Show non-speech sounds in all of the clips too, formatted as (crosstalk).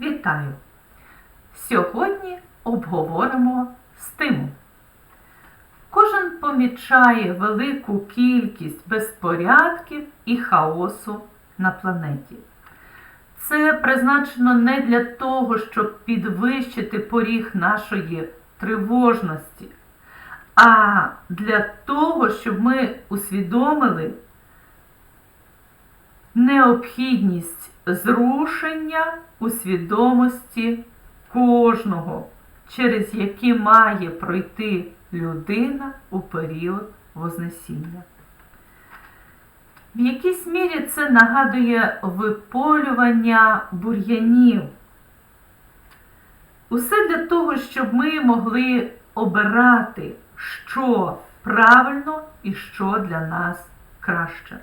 Вітаю! Сьогодні обговоримо стимул. Кожен помічає велику кількість безпорядків і хаосу на планеті. Це призначено не для того, щоб підвищити поріг нашої тривожності, а для того, щоб ми усвідомили необхідність зрушення у свідомості кожного, через які має пройти людина у період Вознесіння. В якійсь мірі це нагадує виполювання бур'янів. Усе для того, щоб ми могли обирати, що правильно і що для нас краще.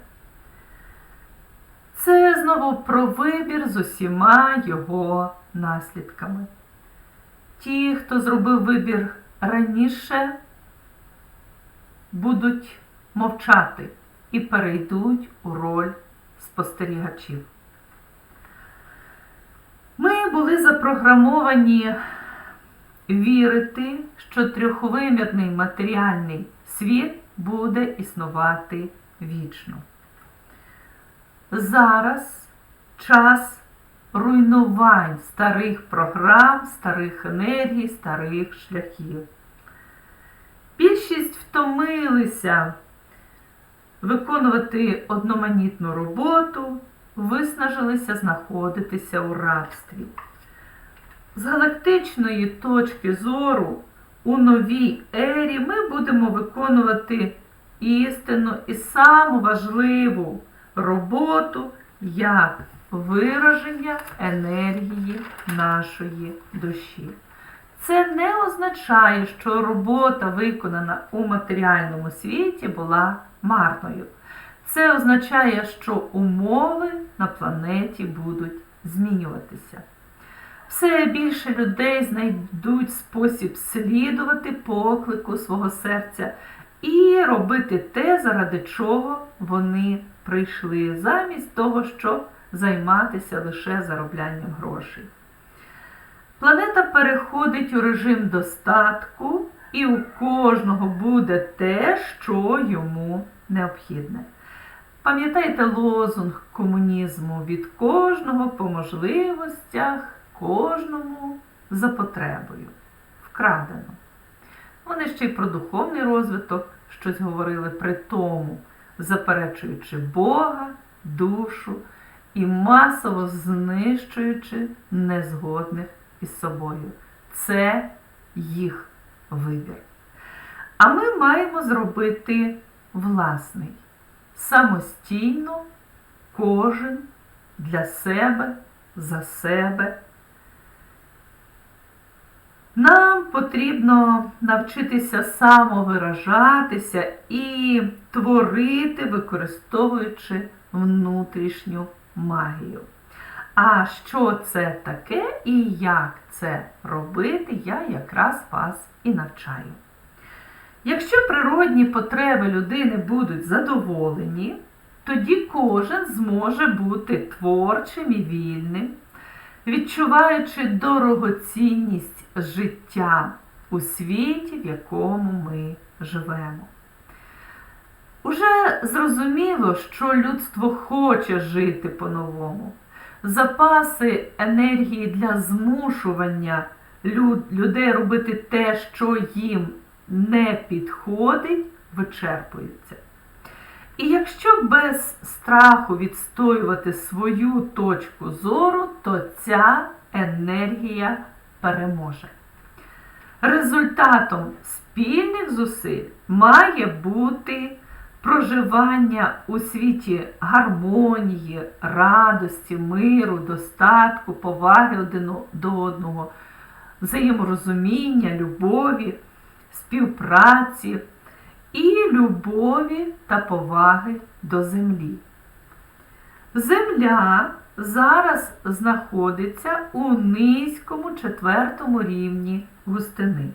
Це знову про вибір з усіма його наслідками. Ті, хто зробив вибір раніше, будуть мовчати і перейдуть у роль спостерігачів. Ми були запрограмовані вірити, що трьохвимірний матеріальний світ буде існувати вічно. Зараз час руйнувань старих програм, старих енергій, старих шляхів. Більшість втомилися виконувати одноманітну роботу, виснажилися знаходитися у рабстві. З галактичної точки зору у новій ері ми будемо виконувати істинну і саму важливу роботу як вираження енергії нашої душі. Це не означає, що робота, виконана у матеріальному світі, була марною. Це означає, що умови на планеті будуть змінюватися. Все більше людей знайдуть спосіб слідувати поклику свого серця і робити те, заради чого вони прийшли, замість того, щоб займатися лише зароблянням грошей. Планета переходить у режим достатку, і у кожного буде те, що йому необхідне. Пам'ятаєте лозунг комунізму від кожного по можливостях, кожному за потребою. Вкрадено. Вони ще й про духовний розвиток щось говорили при тому, заперечуючи Бога, душу і масово знищуючи незгодних із собою. Це їх вибір. А ми маємо зробити власний, самостійно, кожен для себе, за себе. Нам потрібно навчитися самовиражатися і творити, використовуючи внутрішню магію. А що це таке і як це робити, я якраз вас і навчаю. Якщо природні потреби людини будуть задоволені, тоді кожен зможе бути творчим і вільним, відчуваючи дорогоцінність життя у світі, в якому ми живемо. Уже зрозуміло, що людство хоче жити по-новому. Запаси енергії для змушування людей робити те, що їм не підходить, вичерпуються. І якщо без страху відстоювати свою точку зору, то ця енергія переможе. Результатом спільних зусиль має бути проживання у світі гармонії, радості, миру, достатку, поваги один до одного, взаєморозуміння, любові, співпраці і любові та поваги до землі. Земля зараз знаходиться у низькому четвертому рівні густини.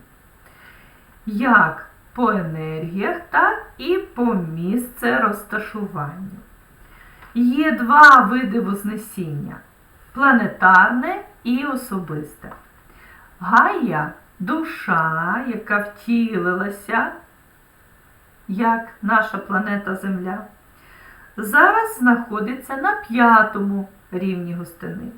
Як по енергіях, так і по місце розташуванню. Є два види вознесіння планетарне і особисте. Гая душа, яка втілилася, як наша планета Земля, зараз знаходиться на п'ятому рівні густини.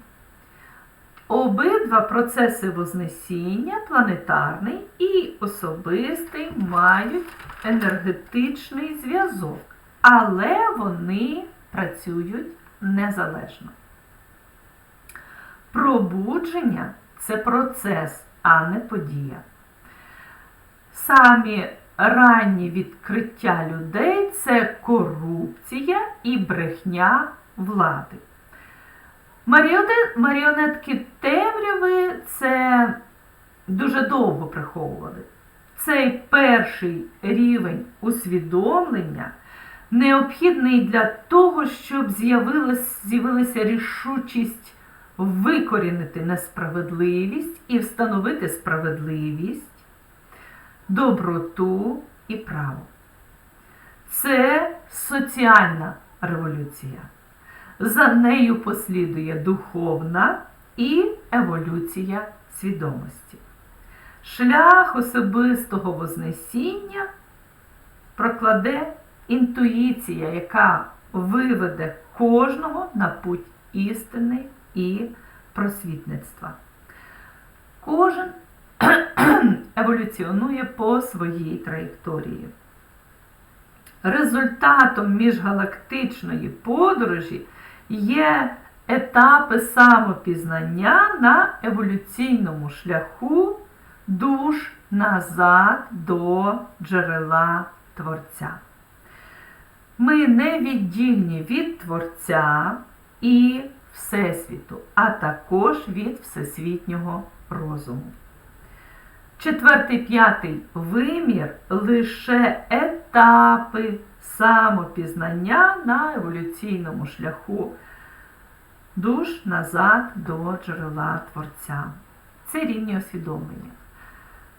Обидва процеси Вознесіння, планетарний і особистий, мають енергетичний зв'язок, але вони працюють незалежно. Пробудження це процес, а не подія. Самі ранні відкриття людей це корупція і брехня влади. Маріоне- Маріонетки темряви це дуже довго приховували. Цей перший рівень усвідомлення необхідний для того, щоб з'явилася рішучість викорінити несправедливість і встановити справедливість, доброту і право. Це соціальна революція. За нею послідує духовна і еволюція свідомості. Шлях особистого вознесіння прокладе інтуїція, яка виведе кожного на путь істини і просвітництва. Кожен (clears throat) еволюціонує по своїй траєкторії. Результатом міжгалактичної подорожі є етапи самопізнання на еволюційному шляху душ назад до джерела Творця. Ми не віддільні від Творця і Всесвіту, а також від всесвітнього розуму. Четвертий, п'ятий вимір лише етапи самопізнання на еволюційному шляху душ назад до джерела Творця. Це рівні усвідомлення.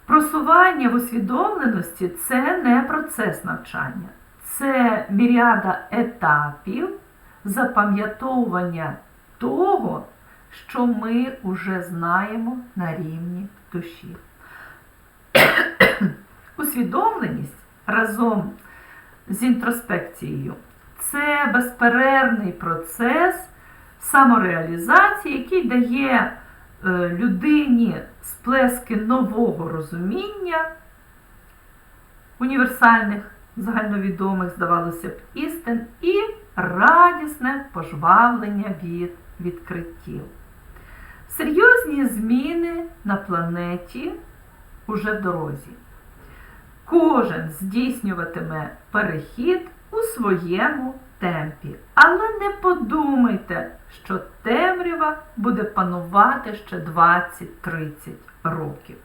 Просування в усвідомленості це не процес навчання, це міріада етапів запам'ятовування того, що ми вже знаємо на рівні душі. (coughs) Усвідомленість разом з інтроспекцією це безперервний процес самореалізації, який дає е, людині сплески нового розуміння, універсальних, загальновідомих, здавалося б, істин, і радісне пожвавлення від відкриттів. Серйозні зміни на планеті уже в дорозі. Кожен здійснюватиме перехід у своєму темпі. Але не подумайте, що темрява буде панувати ще 20-30 років.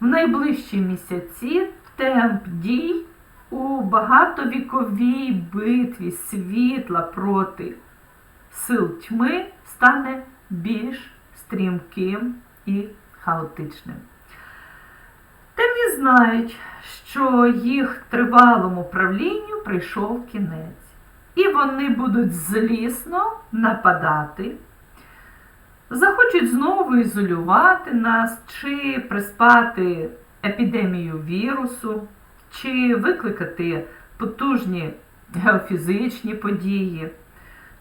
В найближчі місяці темп дій у багатовіковій битві світла проти сил тьми стане більш стрімким і хаотичним. Темні знають, що їх тривалому правлінню прийшов кінець, і вони будуть злісно нападати, захочуть знову ізолювати нас, чи приспати епідемію вірусу, чи викликати потужні геофізичні події,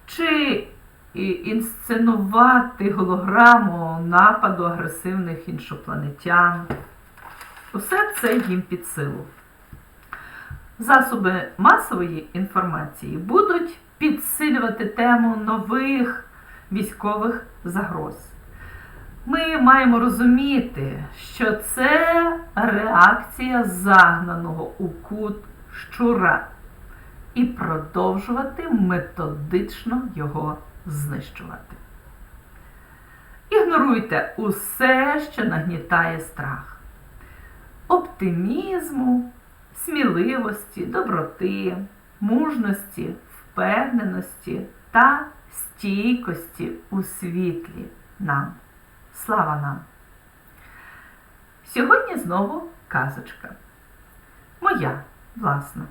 чи інсценувати голограму нападу агресивних іншопланетян. Усе це їм під силу. Засоби масової інформації будуть підсилювати тему нових військових загроз. Ми маємо розуміти, що це реакція загнаного у кут щура і продовжувати методично його знищувати. Ігноруйте усе, що нагнітає страх оптимізму, сміливості, доброти, мужності, впевненості та стійкості у світлі нам. Слава нам! Сьогодні знову казочка. Моя власна.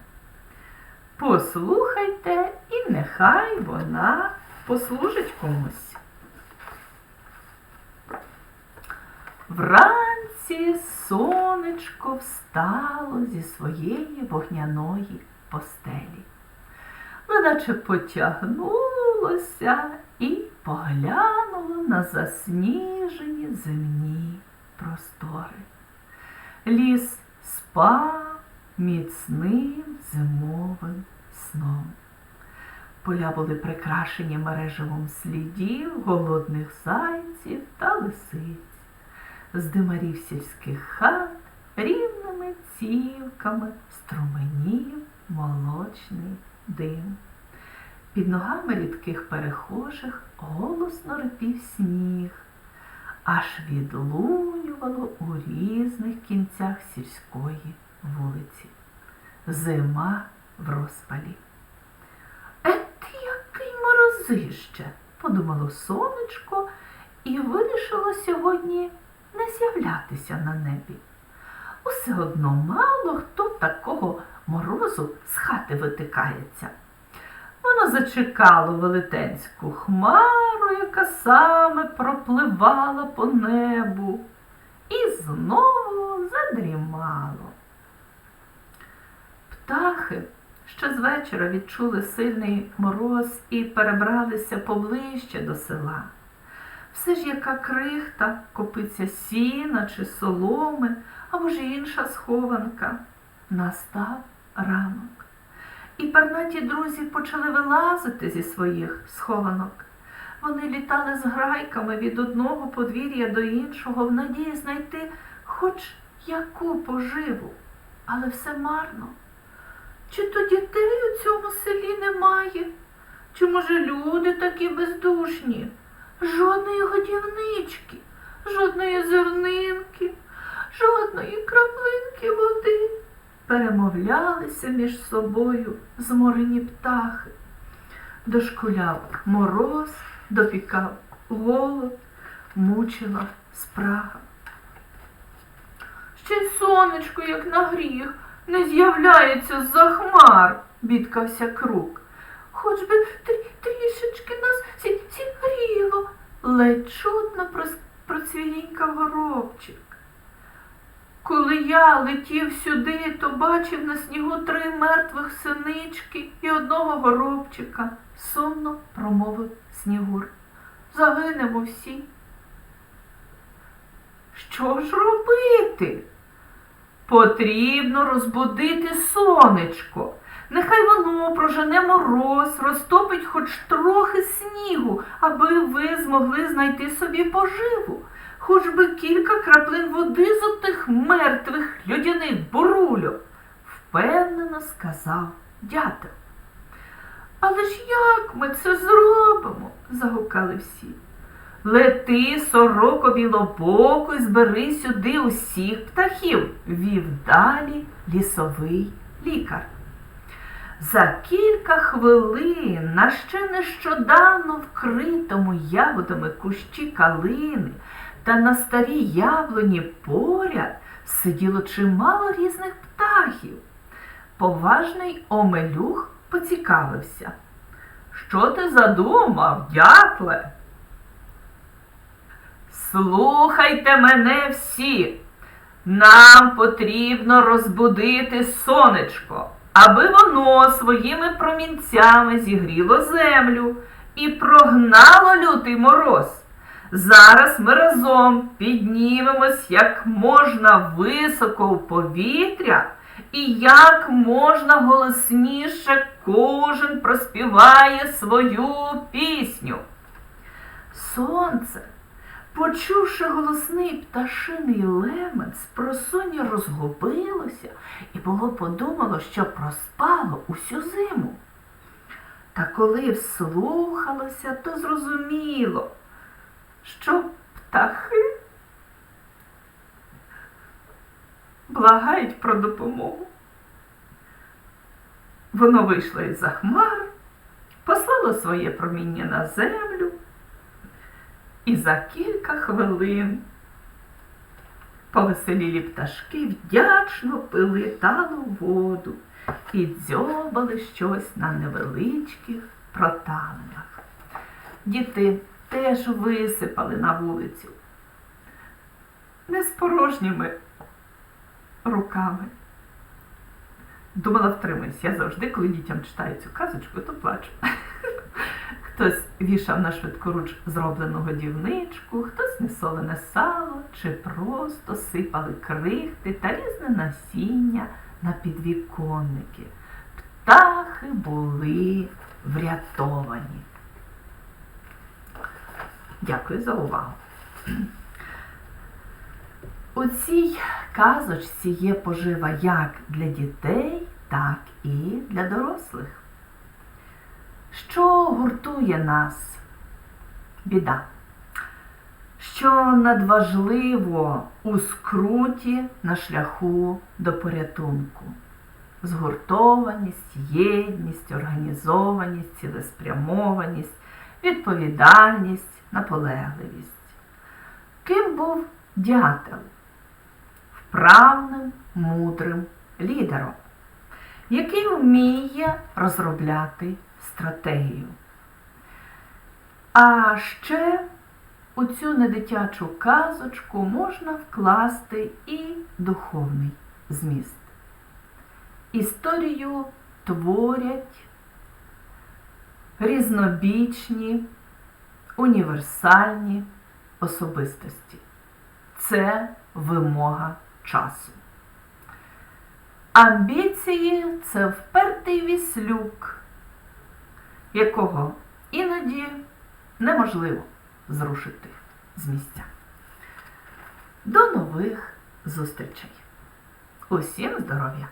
Послухайте, і нехай вона послужить комусь. Вранці сонечко встало зі своєї вогняної постелі. Неначе потягнулося і поглянуло на засніжені земні простори. Ліс спав міцним зимовим сном. Поля були прикрашені мереживом слідів, голодних зайців та лисиць, з димарів сільських хат рівними цівками струменів молочний дим. Під ногами рідких перехожих голосно рипів сніг, аж відлунювало у різних кінцях сільської вулиці. Зима в розпалі. Ет, який морозище, подумало сонечко і вирішило сьогодні не з'являтися на небі. Усе одно мало хто такого морозу з хати витикається. Воно зачекало велетенську хмару, яка саме пропливала по небу, і знову задрімало. Птахи ще з вечора відчули сильний мороз і перебралися поближче до села. Все ж яка крихта, копиця сіна чи соломи, або ж інша схованка. Настав ранок. І пернаті друзі почали вилазити зі своїх схованок. Вони літали з грайками від одного подвір'я до іншого в надії знайти хоч яку поживу, але все марно. Чи то дітей у цьому селі немає? Чи, може, люди такі бездушні? Жодної годівнички, жодної зернинки, жодної краплинки води. Перемовлялися між собою зморені птахи. Дошкуляв мороз, допікав голод, мучила спрага. Ще й сонечко, як на гріх, не з'являється з-за хмар, бідкався крук. Хоч би трі- трішечки нас зі- зігріло, ледь чутно процвірінькав горобчик. Коли я летів сюди, то бачив на снігу три мертвих синички і одного горобчика, сумно промовив Снігур. Загинемо всі. Що ж робити? Потрібно розбудити сонечко. Нехай воно прожене мороз, розтопить хоч трохи снігу, аби ви змогли знайти собі поживу. Хоч би кілька краплин води з отих мертвих льодяних бурульок, впевнено сказав дятел. Але ж як ми це зробимо? загукали всі. Лети, сороко білобоко, і збери сюди усіх птахів, вів далі лісовий лікар. За кілька хвилин на ще нещодавно вкритому ягодами кущі калини та на старій яблуні поряд сиділо чимало різних птахів. Поважний Омелюх поцікавився. Що ти задумав, дятле? Слухайте мене всі. Нам потрібно розбудити сонечко, аби воно своїми промінцями зігріло землю і прогнало лютий мороз. Зараз ми разом піднімемось як можна високо в повітря, і як можна голосніше кожен проспіває свою пісню. Сонце, почувши голосний пташиний лемент, спросоння розгубилося і було подумало, що проспало усю зиму. Та коли вслухалося, то зрозуміло, що птахи благають про допомогу. Воно вийшло із-за хмар, послало своє проміння на землю, і за кілька хвилин повеселілі пташки вдячно пили талу воду і дзьобали щось на невеличких проталинах. Діти теж висипали на вулицю. не з порожніми руками. Думала, втримаюсь. Я завжди, коли дітям читаю цю казочку, то плачу. (laughs) Хтось вішав на швидкоруч зроблену годівничку, хтось несолене сало, чи просто сипали крихти та різне насіння на підвіконники. Птахи були врятовані. Дякую за увагу. У цій казочці є пожива як для дітей, так і для дорослих. Що гуртує нас? Біда. Що надважливо у скруті на шляху до порятунку. Згуртованість, єдність, організованість, цілеспрямованість, відповідальність, наполегливість. Ким був дятел? Вправним, мудрим лідером, який вміє розробляти стратегію. А ще у цю недитячу казочку можна вкласти і духовний зміст. Історію творять різнобічні, універсальні особистості. Це вимога часу. Амбіції це впертий віслюк, якого іноді неможливо зрушити з місця. До нових зустрічей! Усім здоров'я!